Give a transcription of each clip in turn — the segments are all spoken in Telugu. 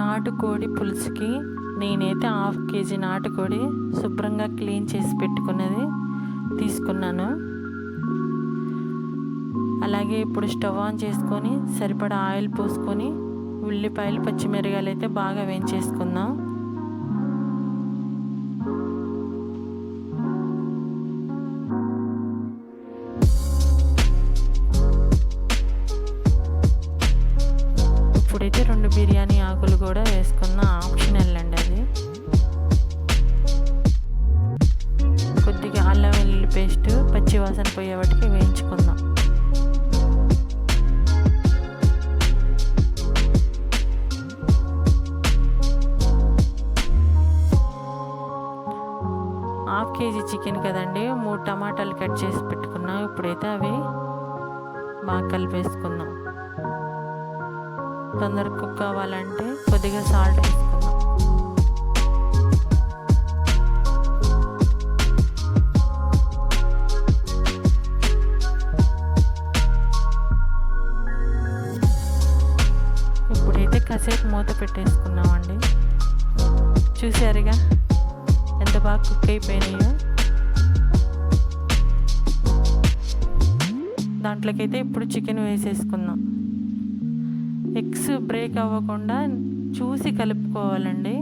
నాటుకోడి పులుసుకి నేనైతే హాఫ్ కేజీ నాటుకోడి శుభ్రంగా క్లీన్ చేసి పెట్టుకున్నది తీసుకున్నాను. అలాగే ఇప్పుడు స్టవ్ ఆన్ చేసుకొని సరిపడా ఆయిల్ పోసుకొని ఉల్లిపాయలు పచ్చిమిరకాయలు అయితే బాగా వేయించేసుకుందాం. ఇప్పుడైతే రెండు బిర్యానీ ఆకులు కూడా వేసుకున్న ఆప్షనల్ అండి అది. కొద్దిగా అల్లం వెల్లుల్లి పేస్ట్ పచ్చి వాసన పోయే వాటికి వేయించుకుందాం. హాఫ్ కేజీ చికెన్ కదండి మూడు టమాటాలు కట్ చేసి పెట్టుకున్నాం. ఇప్పుడైతే అవి బాగా కలిపేసుకుందాం. తొందరగా కుక్ కావాలంటే కొద్దిగా సాల్ట్ వేసుకుందాం. ఇప్పుడైతే కాసేపు మూత పెట్టేసుకున్నామండి చూసారుగా ఎంత బాగా కుక్ అయిపోయినాయో. దాంట్లోకైతే ఇప్పుడు చికెన్ వేసేసుకుందాం. ఎగ్స్ బ్రేక్ అవ్వకుండా చూసి కలుపుకోవాలండి.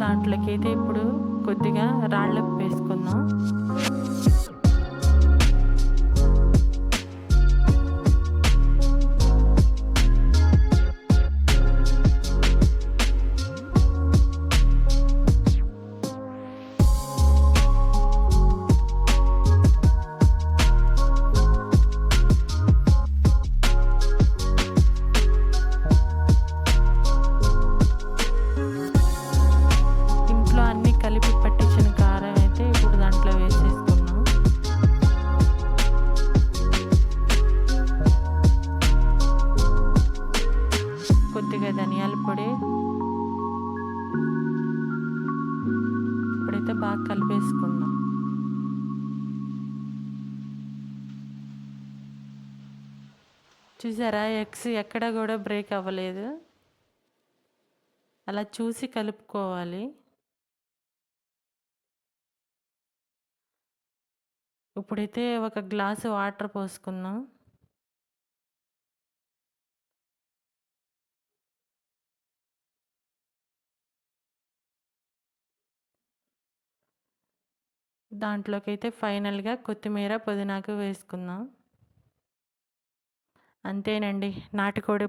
దాంట్లోకి అయితే ఇప్పుడు కొద్దిగా రాళ్ళ వేసుకుందాం కొద్దిగా ధనియాల పొడి ఇప్పుడైతే బాగా కలిపేసుకుందాం చూసారా? ఎగ్స్ ఎక్కడ కూడా బ్రేక్ అవ్వలేదు. అలా చూసి కలుపుకోవాలి. ఇప్పుడైతే ఒక గ్లాసు వాటర్ పోసుకుందాం. దాంట్లోకి అయితే ఫైనల్గా కొత్తిమీర పుదీనాకు వేసుకుందాం. అంతేనండి. నాటుకోడి